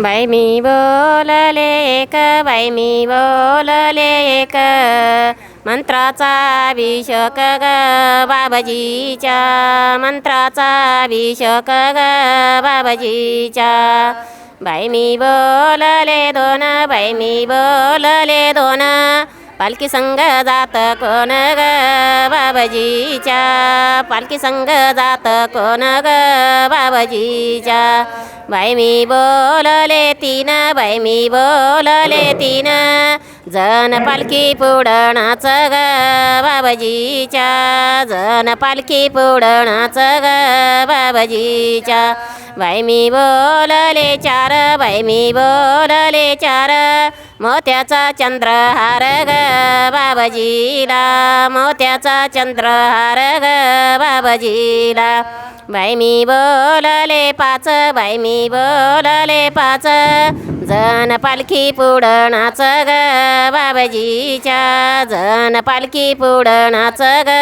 बाई मी बोलले एक बाई मी बोलले एक. मंत्राचा अभिषेक ग बाबाजीच्या. मंत्राचा अभिषेक ग बाबाजीच्या. बाई मी बोलले दोन बाई मी बोलले दोन. पालखी संग जात कोण ग बाबाजीच्या? पालखी संग जात कोण ग बाबाजीच्या? बाई मी बोलले तीन बाई मी बोलले तीन. जन पालखी पुडणाच ग बाबाजीच्या. जन पालखी पुडणाच ग बाबाजीच्या. बाई मी बोलले चार बाई मी बोलले चार. मोत्याचा चंद्रहार ग बाबाजीला. मोत्याचा चंद्रहार ग बाबाजीला. बाई मी बोलले पाच बाई मी बोलले पाच. जन पालखी पुडणाच ग बाबाजीच्या. जन पालखी पुडणाच ग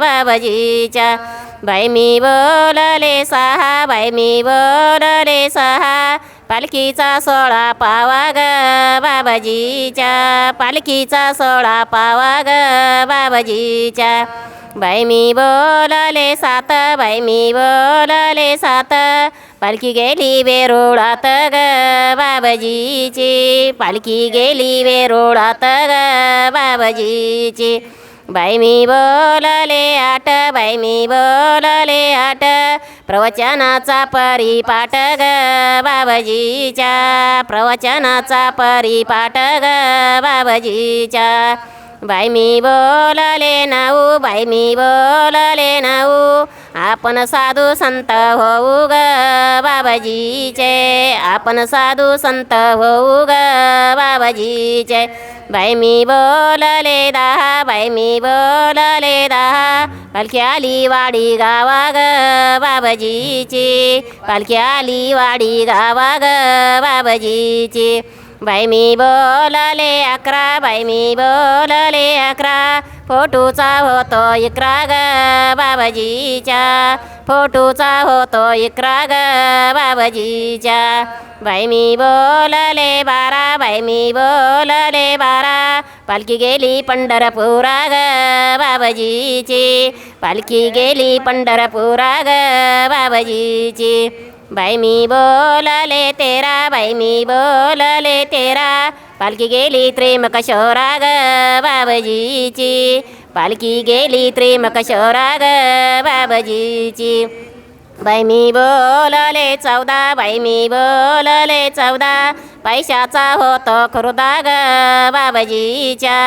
बाबाजीच्या. बाई मी बोलले सहा बाई मी बोलले सहा. पालखीचा सोळा पावा ग बाबाजीच्या. पालखीचा सोळा पावा ग बाबाजीच्या. बाई मी बोलले सात बाई मी बोलले सात. पालखी गेली वेरुळात ग बाबाजीची. पालखी गेली वेरुळात ग बाबाजीची. बाई मी बोलले आठ बाई मी बोलले आठ. प्रवचनाचा परिपाठ ग बाबाजीच्या. प्रवचनाचा परिपाठ ग बाबाजीच्या. बाई मी बोलले नाऊ बाई मी बोलले नाऊ. आपण साधू संत होऊ ग बाबाजीचे. आपण साधू संत होऊ ग बाबाजीचे. बाई मी बोलले दहा बाई मी बोलले दहा. पालखी आली वाडी गावा ग बाबाजीची. पालखी आली वाडी गावा ग बाबाजीची. बाई मी बोलले अकरा बाई मी बोलले अकरा. फोटूचा होतो इकरा ग बाबाजीच्या. फोटूचा होतो इकरा ग बाबाजीच्या. बाई मी बोलले बारा बाई मी बोलले बारा. पालखी गेली पंढरपुरा ग बाबाजीची. पालखी गेली पंढरपुरा ग बाबाजीची. बाई मी बोलले तेरा बाई मी बोलले तेरा. पालखी गेली त्रेम कशोरा ग बाबजीची. पालखी गेली त्रेम कशोरा ग बाबजीची. बाई मी बोलले चौदा बाई मी बोलले चौदा. पैशाचा होतो खुरदा ग बाबाजीच्या.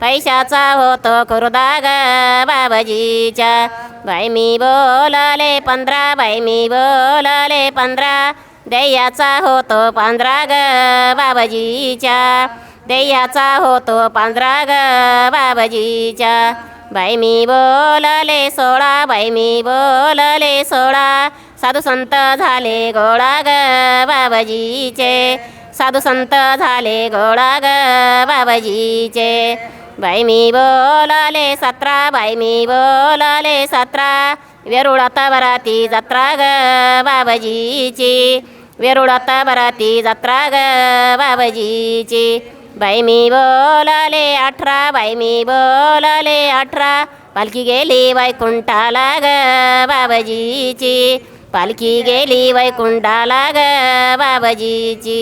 पैशाचा होतो खुरदा ग बाबाजीच्या. बाई मी बोलले पंधरा बाई मी बोलले पंधरा. दैयाचा होतो पंधरा ग बाबाजीच्या. दैयाचा होतो पंधरा ग बाबाजीच्या. बाई मी बोलले सोळा बाई मी बोलले सोळा. साधू संत झाले गोळा ग बाबाजीचे. साधू संत झाले गोळा ग बाबाजीचे. बाई मी बोलाले सतरा बाई मी बोलाले सतरा. वेरुळाता बराती जत्रा ग बाबाजीची. वेरुळाता बराती जत्रा ग बाबाजीची. बाई मी बोलाले अठरा बाई मी बोलाले अठरा. पालखी गेली वैकुंठाला ग बाबाजीची. पालखी गेली वैकुंठाला ग बाबाजीची.